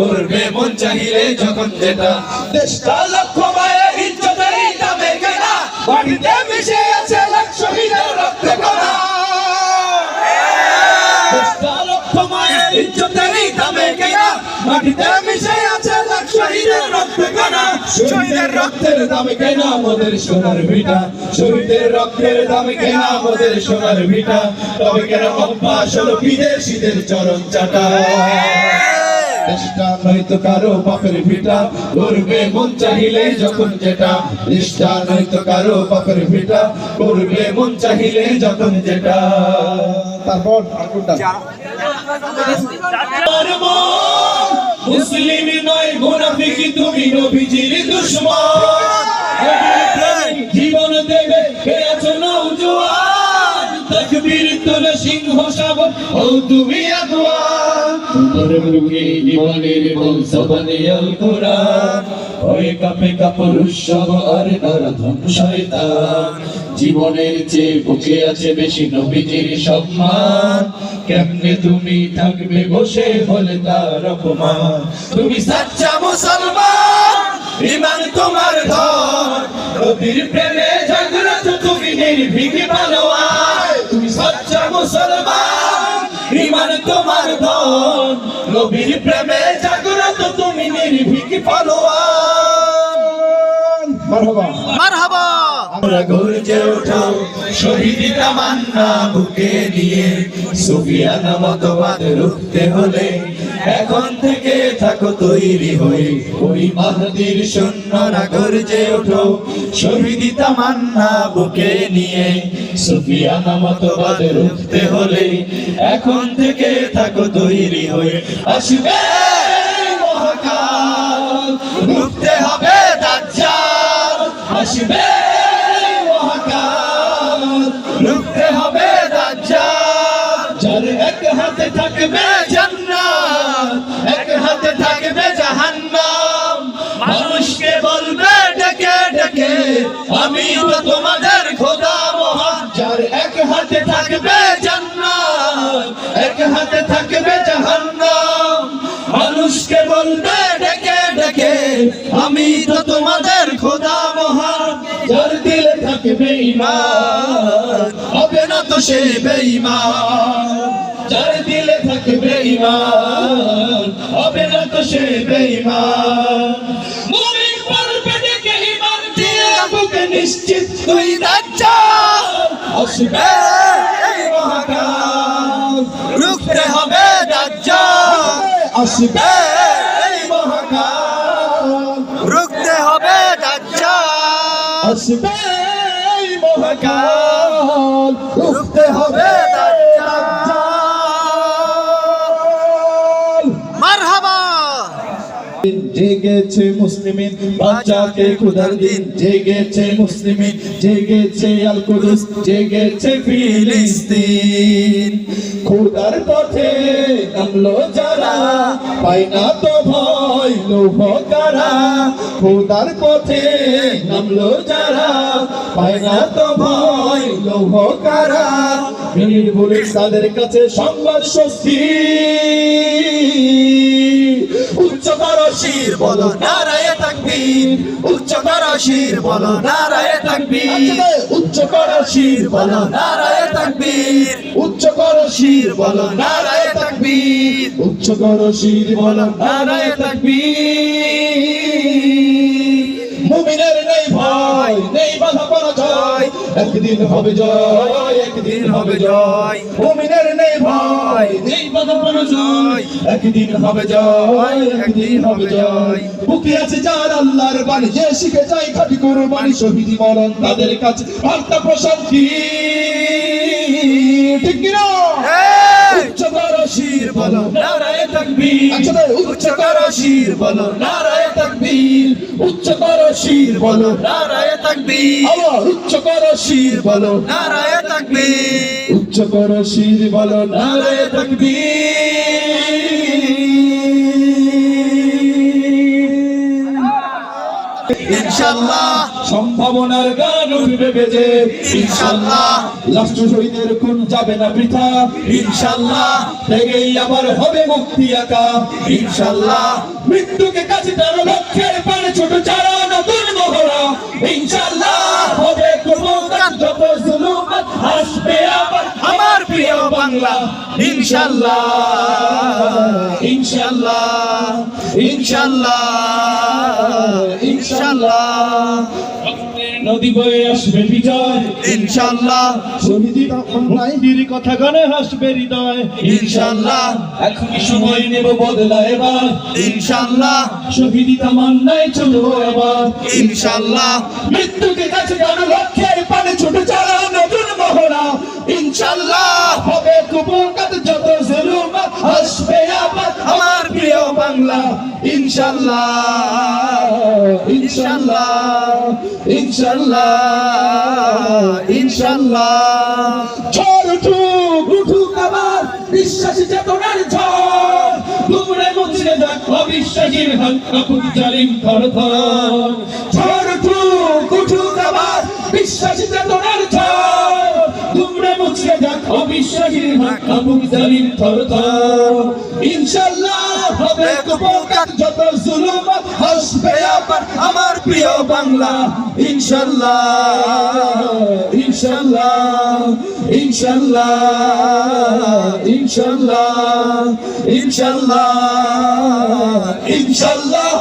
করবে মন চাহিলে যখন যেটা। দেশটা লক্ষ মায়ের দামে কেনা। বাড়িতে মিশে আছে লাখ শহীদের রক্ত কণা। দেশটা লক্ষ মায়ের ইজ্জতের দামে কেনা। মাটিতে মিশে আছে রক্ত কণা। শহীদের রক্তের দামে কেনা আমাদের সোনার ভিটা। শহীদের রক্তের দামে কেনা আমাদের সোনার ভিটা। তবে কেন অভ্যাস হলো বিদেশিদের চরণ চাটা? চেষ্টা নয়তো কারও বাপের ভিটা। করবে মন চাহিলে যখন যেটা, নিষ্ঠা নয়তো কারও বাপের ভিটা। করবে মন চাহিলে যখন যেটা। তারপর মুসলিম নয় তুমি নবীজির দুশমন। জীবন দেবে আছো তোলে সিংহ শাবক ও তুমি জীবনের বল চেয়ে বুকে আছে বেশি নবীজির সম্মান। কেমনে তুমি থাকবে বসে হলে তার অপমান। তুমি সাচ্চা মুসলমান ইমান তোমার নবীর প্রেমে জাগ্রত তুমি নির্ভীক ভালোয়ায় তুমি সাচ্চা মুসলমান ইমান তোমার ধন। নবীর প্রেমে জাগ্রত তুমি নির্ভীক ভালোয়ান মারহাবা। মারহাবা। আমরা গর্জে ওঠো শহীদ তামান্না বুকে নিয়ে সুফিয়ানা মতবাদ রুখতে হলে এখন থেকে থাকো তৈরি হই ওই মাহাদির নাগর যে ওঠো, শহীদ তামান্না বুকে নিয়ে। সুফিয়ানা মতবাদ রুখতে হলে এখন থেকে থাকো তৈরি হই আসবে ডেকে আমি তো তোমাদের খোদা মহান, যার এক হাতে থাকবে জান্নাত, এক হাতে থাকবে জাহান্নাম। মানুষকে বলবে ডেকে ডেকে, আমি তো তোমাদের খোদা মহান, যার দিলে থাকবে ইমান হবে না তো সে বেঈমান। যার দিলে থাকবে ইমান হবে না তো সে বেঈমান। তুই দাজ্জাল আসবে রুখতে হবে দাজ্জাল আসবে রুখতে হবে দাজ্জাল আসবে রুখতে হবে জেগেছে মুসলিমিন বাচ্চাকে খুদার দিন। জেগেছে মুসলিমিন জেগেছে আল কুদুস জেগেছে ফিলিস্তিন। খুদার পথে নামলো যারা পাই না তো ভয় লোভ কারা খুদার পথে নামলো যারা পাই না তো ভয় লোভ কারা পুলিশ তাদের কাছে সংবাদ স্বস্তি। উচ্চতর শির বলো, নারায় তাকবীর। উচ্চতর শির বলো, নারায় তাকবীর। উচ্চতর শির বলো, নারায় তাকবীর উচ্চতর শির বলো নারায় তাকবীর। উচ্চতর শির বলো নারায় তাকবীর। মুমিনের নেই ভয় নেই বাধা পরাজয়। একদিন হবে জয় একদিন হবে জয়। মুমিনের নেই ভয় নেই বাধা পরাজয়। একদিন হবে জয় একদিন হবে জয়। বুকে আছে যার আল্লাহর বাণী যে শিখে যায় খাটি কোরবানি শহীদি মরণ তাদের কাছে বার্তা প্রশান্তি ঠিক কিনা? উচ্চতর শির বলো। নারায় তাকবীর। উচ্চতর শির বলো। নারায় তাকবীর। উচ্চতর শির বলো। নারায়ে তাকবীর। আবার উচ্চতর শির বলো। নারায়ে তাকবীর। উচ্চতর শির বলো। নারায় তাকবীর। ইনশাল্লাহ সম্ভাবনার গান উঠবে বেজে। ইনশাল্লাহ। রাষ্ট্র শহীদের খুন যাবে না বৃথা। ইনশাল্লাহ। থেকেই আবার হবে মুক্তি একা। ইনশাল্লাহ। মৃত্যুকে কাছে টানো লক্ষ্যের পানে ছোট চারা নতুন মহড়া। ইনশাল্লাহ। হবে যত জুলুমাত আসবে আবার আমার প্রিয় বাংলা। ইনশাল্লাহ। ইনশাল্লাহ। ইনশাল্লাহ। ইনশাল্লাহ। নদী বয়ে আসবে বিজয়। ইনশাল্লাহ শহীদি মুক্তির কথা গানে হাসবে হৃদয়। ইনশাল্লাহ এখনই সময় নেব বদলা এবার। ইনশাল্লাহ শহীদি তামান্নায় চলবো এবার। ইনশাল্লাহ মৃত্যুকে কাছে টানো লক্ষ্যের পানে ছোট চারা নতুন মহড়া। ইনশাল্লাহ হবে যত জুলুমাত আসবে আবার আমার প্রিয় বাংলা। ইনশাল্লাহ ইনশাল্লাহ ইনশাল্লাহ ইনশাল্লাহ। ঝড় উঠুক উঠুক বিশ্বাসী চেতনার ঝড়। তোমরা মুচড়ে যাক অবিশ্বাসীর কাপুর জালিম থর থর বিশ্বাসী অবিশ্বাসীর কাপুর জালিম থর থর। ইনশাল্লাহ হবে কুপকাত যত জুলুমাত হাসবে আবার আমার প্রিয় বাংলা। ইনশাল্লাহ ইনশাল্লাহ ইনশাল্লাহ ইনশাল্লাহ ইনশাল্লাহ ইনশাল্লাহ